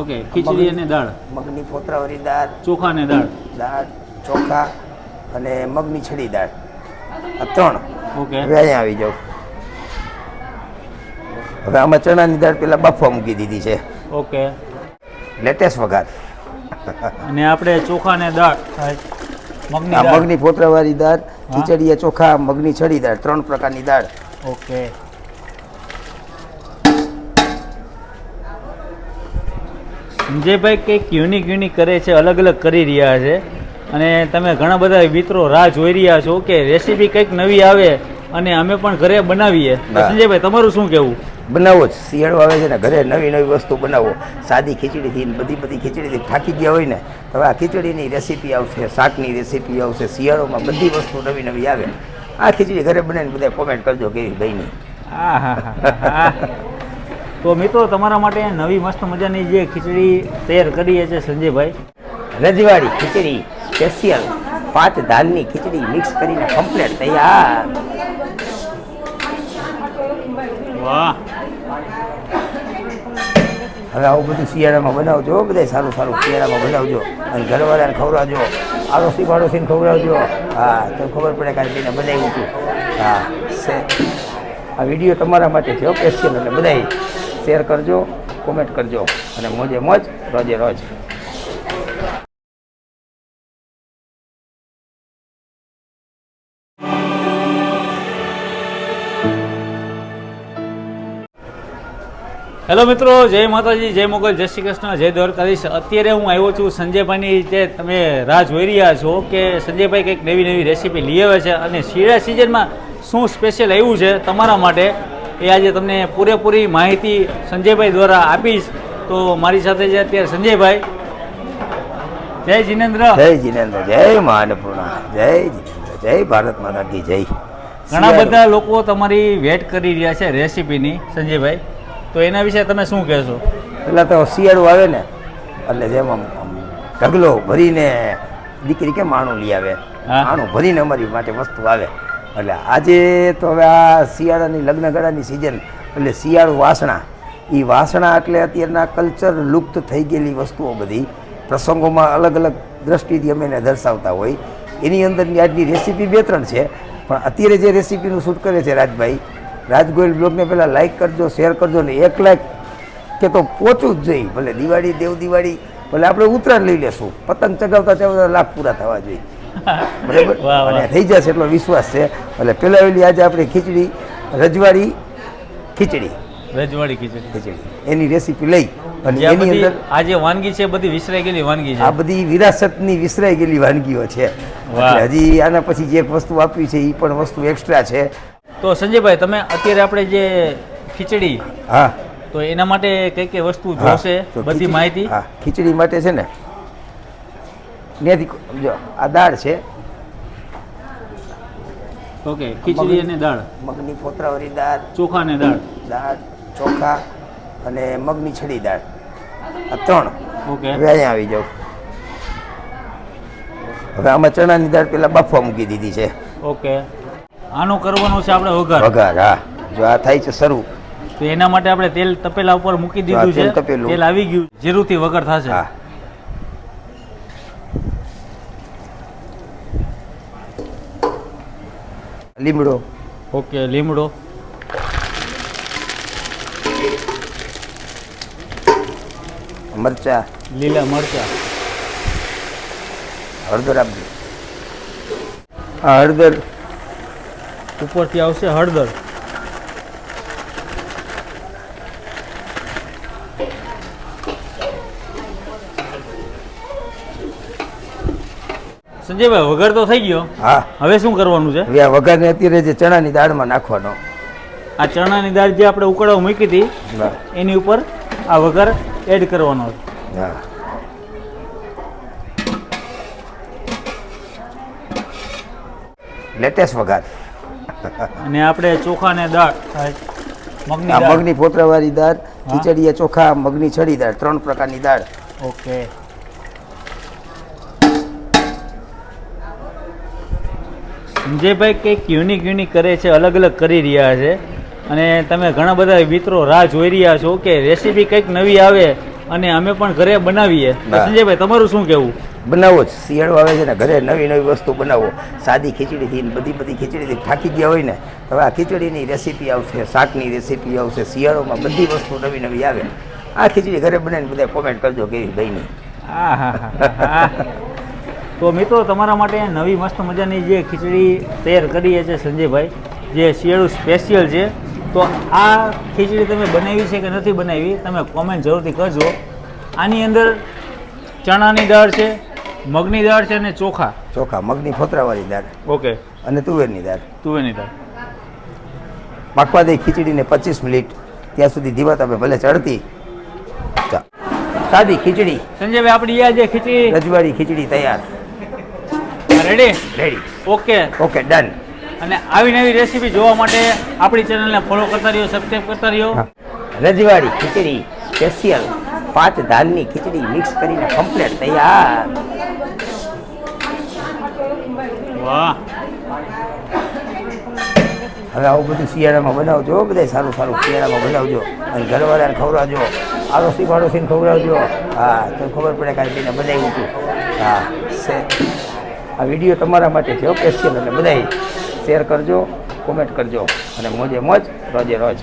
Okay ખીચડી અને દાળ. મગની ફોતરાવાળી દાળ ચોખા અને દાળ. દાળ ચોખા અને મગની છડી દાળ. આ ત્રણ. ઓકે. હવે અહીંયા આવી જાઉં હવે આમાં ચણાની દાળ પેલા બાફવા મૂકી દીધી છે. ઓકે. લેટેસ્ટ વઘાર. અને આપણે ચોખા ને દાળ. મગની મગની ફોતરાવાળી દાળ. ખીચડીયા ચોખા મગની છડી દાળ ત્રણ પ્રકારની દાળ. ઓકે. સંજયભાઈ કંઈક યુનિક યુનિક કરે છે અલગ અલગ કરી રહ્યા છે. અને તમે ઘણા બધા મિત્રો રાહ જોઈ રહ્યા છો કે રેસીપી કંઈક નવી આવે અને અમે પણ ઘરે બનાવીએ. હા. સંજયભાઈ તમારું શું કહેવું? બનાવો જ. શિયાળો આવે છે ને ઘરે નવી નવી વસ્તુ બનાવો. સાદી ખીચડીથી બધી બધી ખીચડીથી થાકી ગયા હોય ને તો આ ખીચડીની રેસીપી આવશે શાકની રેસીપી આવશે શિયાળોમાં બધી વસ્તુ નવી નવી આવે. આ ખીચડી ઘરે બનાવીને બધા કોમેન્ટ કરજો કેવી બની. આહાહાહા. તો મિત્રો તમારા માટે નવી મસ્ત મજાની જે ખીચડી તૈયાર કરીએ છે સંજયભાઈ. રજવાડી ખીચડી સ્પેશિયલ પાંચ દાળની ખીચડી મિક્સ કરીને કમ્પ્લેટ તૈયાર. વાહ. હવે આવું બધું શિયાળામાં બનાવજો બધા સારું સારું શિયાળામાં બનાવજો. અને ઘરવાળાને ખવડાવજો. આડોશી પાડોશીને ખવડાવજો. હા તો ખબર પડે કે આજે બનાવ્યું હતું. હા આ વીડિયો તમારા માટે છે સ્પેશિયલ એટલે બધાય શેર કરજો કોમેન્ટ કરજો. અને મોજે મોજ, રોજે રોજ. હેલો મિત્રો, જય માતાજી, જય મોગલ, જય શ્રી કૃષ્ણ, જય દ્વારકાધીશ. અત્યારે હું આવ્યો છું સંજયભાઈની જે તમે રાહ જોઈ રહ્યા છો કે સંજયભાઈ કંઈક નવી નવી રેસીપી લઈ આવે છે અને શિયાળા સિઝનમાં શું સ્પેશિયલ આવ્યું છે તમારા માટે? એ આજે તમને પૂરેપૂરી માહિતી સંજયભાઈ દ્વારા આપીશ. તો મારી સાથે છે અત્યારે સંજયભાઈ. જય જીનેન્દ્ર. જય જીનેન્દ્ર જય મહાન્નપૂર્ણા જય જીનેન્દ્ર જય ભારત માતા કી જય. ઘણા બધા લોકો તમારી વેટ કરી રહ્યા છે રેસીપીની સંજયભાઈ. તો એના વિશે તમે શું કહેશો? પેલા તો શિયાળું આવે ને એટલે જેમ આમ ઢગલો ભરીને દીકરી કેમ માણું લઈ આવે. માણું ભરીને અમારી માટે વસ્તુ આવે. એટલે આજે તો હવે આ શિયાળાની લગ્નગાળાની સિઝન એટલે શિયાળુ વાસણા. એ વાસણા એટલે અત્યારના કલ્ચર લુપ્ત થઈ ગયેલી વસ્તુઓ બધી. પ્રસંગોમાં અલગ અલગ દ્રષ્ટિથી અમે એને દર્શાવતા હોય. એની અંદરની આજની રેસીપી બે ત્રણ છે. પણ અત્યારે જે રેસીપીનું શૂટ કરે છે રાજભાઈ રાજ ગોયલ બ્લોગને પહેલાં લાઇક કરજો શેર કરજો ને એક લાખ કે તો પહોંચવું જ જોઈએ. ભલે દિવાળી, દેવ દિવાળી, ભલે આપણે ઉત્તરાયણ લઈ લેશું. પતંગ ચગાવતા ચગાવતા લાખ પૂરા થવા જોઈએ. બરાબર. અને થઈ જશે એટલો વિશ્વાસ છે. એટલે પેલા વેલી આજે આપણે ખીચડી રજવાડી ખીચડી. રજવાડી ખીચડી. ખીચડી. એની રેસીપી લઈ અને એની અંદર આ જે વાનગી છે બધી વિસરાઈ ગયેલી વાનગી છે. આ બધી વિરાસતની વિસરાઈ ગયેલી વાનગીઓ છે. હજી આના પછી જે વસ્તુ આપી છે એ પણ વસ્તુ એક્સ્ટ્રા છે. તો સંજયભાઈ તમે અત્યારે આપણે જે ખીચડી હા. તો એના માટે કઈ કઈ વસ્તુ જોશે? બધી માહિતી? હા. ખીચડી માટે છે ને ત્યાંથી જો આ દાળ છે. ઓકે ખીચડી અને દાળ. મગની ફોતરાવાળી દાળ ચોખા અને દાળ. દાળ ચોખા અને મગની છડી દાળ. આ ત્રણ. ઓકે હવે અહીંયા આવી જાઉં હવે આમાં ચણાની દાળ પેલા બાફવા મૂકી દીધી છે. ઓકે આનો કરવાનો છે આપણે વઘાર. વઘાર હા. જો આ થાય છે શરૂ. તો એના માટે આપણે તેલ તપેલા ઉપર મૂકી દીધું છે. તેલ આવી ગયું. જીરુંથી વઘાર થશે. હા. લીમડો. ઓકે લીમડો. મરચા. લીલા મરચા. હળદર આપજો. આ હળદર ઉપરથી આવશે હળદર. સંજયભાઈ વઘાર તો થઈ ગયો. હા. હવે શું કરવાનું છે? હવે આ વઘારને અત્યારે જે ચણાની દાળમાં નાખવાનો. આ ચણાની દાળ જે આપણે ઉકળવા મૂકી હતી એની ઉપર આ વઘાર એડ કરવાનો છે. હા. લેટેસ્ટ વઘાર. અને આપણે ચોખા ને દાળ મગની મગની ફોતરાવાળી દાળ ખીચડીયા ચોખા મગની છડી દાળ ત્રણ પ્રકારની દાળ. ઓકે. સંજયભાઈ કંઈક યુનિક યુનિક કરે છે અલગ અલગ કરી રહ્યા છે. અને તમે ઘણા બધા મિત્રો રાહ જોઈ રહ્યા છો કે રેસીપી કંઈક નવી આવે અને અમે પણ ઘરે બનાવીએ. હા. સંજયભાઈ તમારું શું કેવું બનાવો જ. શિયાળો આવે છે ને ઘરે નવી નવી વસ્તુ બનાવો. સાદી ખીચડીથી બધી બધી ખીચડીથી થાકી ગયા હોય ને તો આ ખીચડીની રેસીપી આવશે શાકની રેસીપી આવશે શિયાળોમાં બધી વસ્તુ નવી નવી આવે. આ ખીચડી ઘરે બનાવીને બધા કોમેન્ટ કરજો કેવી બની આહાહાહા. તો મિત્રો તમારા માટે નવી મસ્ત મજાની જે ખીચડી તૈયાર કરીએ છે સંજયભાઈ જે શિયાળું સ્પેશિયલ છે તો આ ખીચડી તમે બનાવી છે કે નથી બનાવી તમે કોમેન્ટ જરૂરથી કરજો. આની અંદર ચણાની દાળ છે મગની દાળ છે અને ચોખા. ચોખા મગની ફોતરાવાળી દાળ. ઓકે. અને તુવેરની દાળ. તુવેરની દાળ. પાકવા દઈ ખીચડીને પચીસ મિનિટ ત્યાં સુધી ધીમા તમે ભલે ચડતી. ચા. સાદી ખીચડી. સંજયભાઈ આપણી આ જે ખીચડી રજવાડી ખીચડી તૈયાર. Ready ready okay okay done અને આવી નવી રેસીપી જોવા માટે આપણી ચેનલને ફોલો કરતા રહ્યો સબસ્ક્રાઈબ કરતા રહ્યો રજવાડી ખીચડી સ્પેશિયલ પાંચ દાલની ખીચડી મિક્સ કરીને કમ્પ્લેટ તૈયાર. વાહ. હવે આવું બધું શિયાળામાં બનાવજો બધા સારું સારું શિયાળામાં બનાવજો. અને ઘરવાળાને ખવડાવજો. આડોશી પાડોશીને ખવડાવજો. હા તો ખબર પડે કાંઈ બેને બનાવ્યું હતું હા. શે આ વીડિયો તમારા માટે છે. સ્પેશિયલ એટલે બધાય. શેર કરજો કોમેન્ટ કરજો. અને મોજે મોજ, રોજે રોજ.